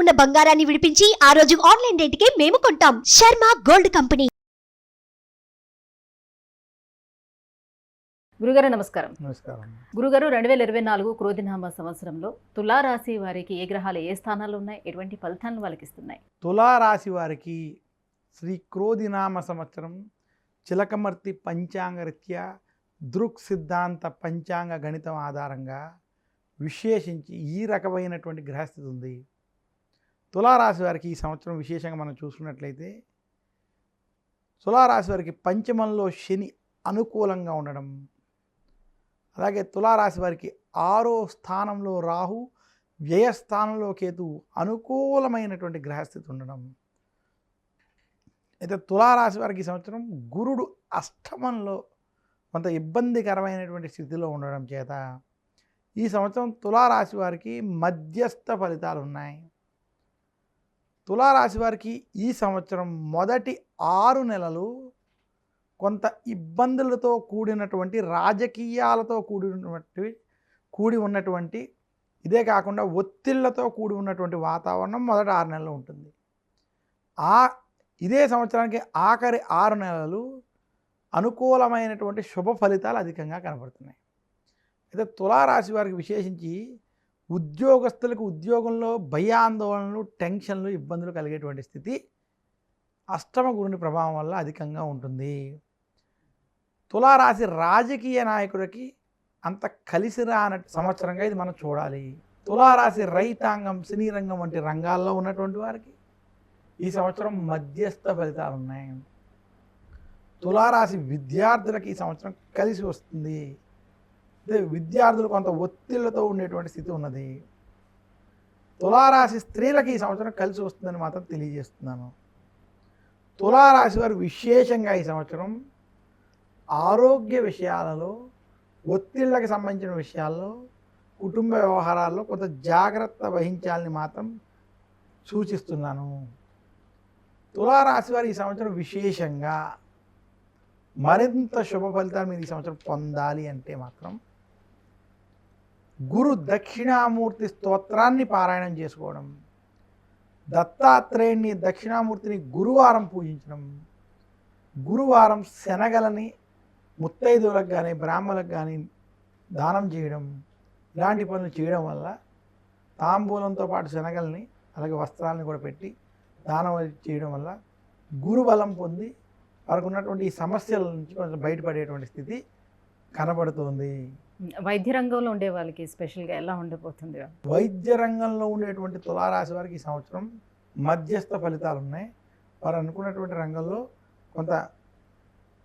ఉన్న బంగారాన్ని విడిపించి ఆ రోజు ఆన్లైన్ రేటుకే మేము కొంటాం. Sharma gold company. గురుగారు నమస్కారం. నమస్కారం. గురుగారు రెండు వేల ఇరవై నాలుగు క్రోధినామ సంవత్సరంలో తులారాశి వారికి ఏ గ్రహాలు ఏ స్థానాలు ఉన్నాయి? ఎటువంటి ఫలితాలను వాళ్ళకి ఇస్తున్నాయి? తులారాశి వారికి శ్రీ క్రోధినామ సంవత్సరం చిలకమర్తి పంచాంగరీత్యా దృక్ సిద్ధాంత పంచాంగ గణితం ఆధారంగా విశేషించి ఈ రకమైనటువంటి గ్రహస్థితి ఉంది. తులారాశి వారికి ఈ సంవత్సరం విశేషంగా మనం చూసుకున్నట్లయితే తులారాశి వారికి పంచమంలో శని అనుకూలంగా ఉండడం అలాగే తులారాశి వారికి ఆరో స్థానంలో రాహు వ్యయస్థానంలో కేతు అనుకూలమైనటువంటి గ్రహస్థితి ఉండడం. అయితే తులారాశి వారికి ఈ సంవత్సరం గురుడు అష్టమంలో కొంత ఇబ్బందికరమైనటువంటి స్థితిలో ఉండడం చేత ఈ సంవత్సరం తులారాశి వారికి మధ్యస్థ ఫలితాలు ఉన్నాయి తులారాశి వారికి ఈ సంవత్సరం మొదటి ఆరు నెలలు కొంత ఇబ్బందులతో కూడినటువంటి రాజకీయాలతో కూడినటువంటి కూడి ఉన్నటువంటి ఇదే కాకుండా ఒత్తిళ్ళతో కూడి ఉన్నటువంటి వాతావరణం మొదటి ఆరు నెలలు ఉంటుంది. ఆ ఇదే సంవత్సరానికి ఆఖరి ఆరు నెలలు అనుకూలమైనటువంటి శుభ ఫలితాలు అధికంగా కనబడుతున్నాయి. అయితే తులారాశి వారికి విశేషించి ఉద్యోగస్తులకు ఉద్యోగంలో భయాందోళనలు టెన్షన్లు ఇబ్బందులు కలిగేటువంటి స్థితి అష్టమ గురుని ప్రభావం వల్ల అధికంగా ఉంటుంది. తులారాశి రాజకీయ నాయకుడికి అంత కలిసి రాన సంవత్సరంగా ఇది మనం చూడాలి. తులారాశి రైతాంగం సినీ రంగం వంటి రంగాల్లో ఉన్నటువంటి వారికి ఈ సంవత్సరం మధ్యస్థ ఫలితాలు ఉన్నాయి తులారాశి విద్యార్థులకి ఈ సంవత్సరం కలిసి వస్తుంది. అంటే విద్యార్థులు కొంత ఒత్తిళ్ళతో ఉండేటువంటి స్థితి ఉన్నది. తులారాశి స్త్రీలకు ఈ సంవత్సరం కలిసి వస్తుందని మాత్రం తెలియజేస్తున్నాను. తులారాశి వారు విశేషంగా ఈ సంవత్సరం ఆరోగ్య విషయాలలో ఒత్తిళ్ళకి సంబంధించిన విషయాల్లో కుటుంబ వ్యవహారాల్లో కొంత జాగ్రత్త వహించాలని మాత్రం సూచిస్తున్నాను. తులారాశి వారు ఈ సంవత్సరం విశేషంగా మరింత శుభ ఫలితాలు మీరు ఈ సంవత్సరం పొందాలి అంటే మాత్రం గురు దక్షిణామూర్తి స్తోత్రాన్ని పారాయణం చేసుకోవడం దత్తాత్రేయుని దక్షిణామూర్తిని గురువారం పూజించడం గురువారం శనగలని ముత్తైదువులకు కానీ బ్రాహ్మణులకు కానీ దానం చేయడం ఇలాంటి పనులు చేయడం వల్ల తాంబూలంతో పాటు శనగల్ని అలాగే వస్త్రాలను కూడా పెట్టి దానం చేయడం వల్ల గురుబలం పొంది వారికి ఉన్నటువంటి ఈ సమస్యల నుంచి కొంచెం బయటపడేటువంటి స్థితి కనబడుతుంది. వైద్య రంగంలో ఉండే వాళ్ళకి స్పెషల్గా ఎలా ఉండబోతుంది? వైద్య రంగంలో ఉండేటువంటి తులారాశి వారికి ఈ సంవత్సరం మధ్యస్థ ఫలితాలు ఉన్నాయి. వారు అనుకున్నటువంటి రంగంలో కొంత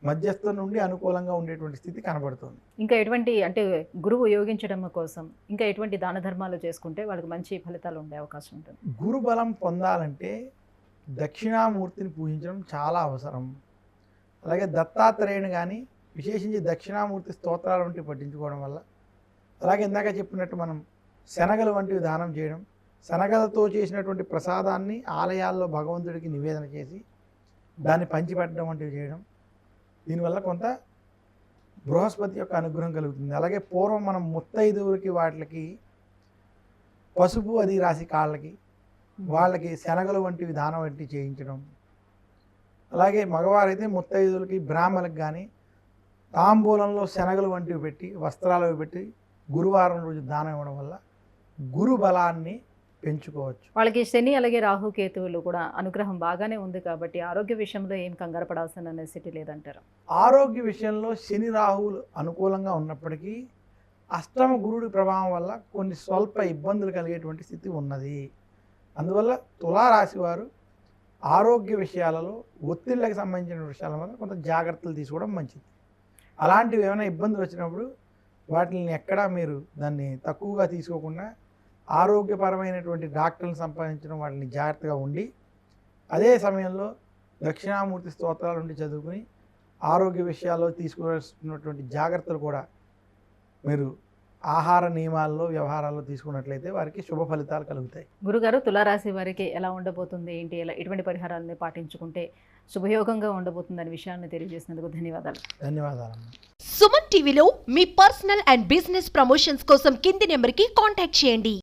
మధ్యస్థ నుండి అనుకూలంగా ఉండేటువంటి స్థితి కనబడుతుంది. ఇంకా ఎటువంటి అంటే గురువు యోగించడం కోసం ఇంకా ఎటువంటి దాన ధర్మాలు చేసుకుంటే వాళ్ళకి మంచి ఫలితాలు ఉండే అవకాశం ఉంటుంది. గురు బలం పొందాలంటే దక్షిణామూర్తిని పూజించడం చాలా అవసరం. అలాగే దత్తాత్రేయుని కానీ విశేషించి దక్షిణామూర్తి స్తోత్రాలు వంటివి పట్టించుకోవడం వల్ల అలాగే ఇందాక చెప్పినట్టు మనం శనగలు వంటివి దానం చేయడం శనగలతో చేసినటువంటి ప్రసాదాన్ని ఆలయాల్లో భగవంతుడికి నివేదన చేసి దాన్ని పంచిపెట్టడం వంటివి చేయడం దీనివల్ల కొంత బృహస్పతి యొక్క అనుగ్రహం కలుగుతుంది. అలాగే పూర్వం మనం ముత్తైదువులకి వాటికి పసుపు అది రాసి కాళ్ళకి వాళ్ళకి శనగలు వంటివి దానం వంటి చేయించడం. అలాగే మగవారైతే ముత్తైదువులకి బ్రాహ్మలకు కానీ తాంబూలంలో శనగలు వంటివి పెట్టి వస్త్రాలు పెట్టి గురువారం రోజు దానం ఇవ్వడం వల్ల గురు బలాన్ని పెంచుకోవచ్చు. వాళ్ళకి శని అలాగే రాహు కేతువులు కూడా అనుగ్రహం బాగానే ఉంది కాబట్టి ఆరోగ్య విషయంలో ఏం కంగారు పడాల్సిన నెసిటీ లేదంటారు. ఆరోగ్య విషయంలో శని రాహువులు అనుకూలంగా ఉన్నప్పటికీ అష్టమ గురుడి ప్రభావం వల్ల కొన్ని స్వల్ప ఇబ్బందులు కలిగేటువంటి స్థితి ఉన్నది. అందువల్ల తులారాశి వారు ఆరోగ్య విషయాలలో ఒత్తిళ్ళకి సంబంధించిన విషయాల వల్ల కొంత జాగ్రత్తలు తీసుకోవడం మంచిది. అలాంటివి ఏమైనా ఇబ్బందులు వచ్చినప్పుడు వాటిని ఎక్కడా మీరు దాన్ని తక్కువగా తీసుకోకుండా ఆరోగ్యపరమైనటువంటి డాక్టర్లను సంపాదించడం వాటిని జాగ్రత్తగా ఉండి అదే సమయంలో దక్షిణామూర్తి స్తోత్రాల నుండి చదువుకుని ఆరోగ్య విషయాల్లో తీసుకోవాల్సినటువంటి జాగ్రత్తలు కూడా మీరు ఆహార నియమాల్లో వ్యవహారాల్లో తీసుకున్నట్లయితే వారికి శుభ ఫలితాలు కలుగుతాయి. గురుగారు తులారాశి వారికి ఎలా ఉండబోతుంది? ఏంటి? ఎలా ఎటువంటి పరిహారాలని పాటించుకుంటే శుభయోగంగా ఉండబోతుందనే విషయాన్ని తెలియజేసినందుకు ధన్యవాదాలు. ధన్యవాదాలు సుమన్ టీవీలో మీ పర్సనల్ అండ్ బిజినెస్ ప్రమోషన్స్ కోసం కింది నెంబర్కి కాంటాక్ట్ చేయండి.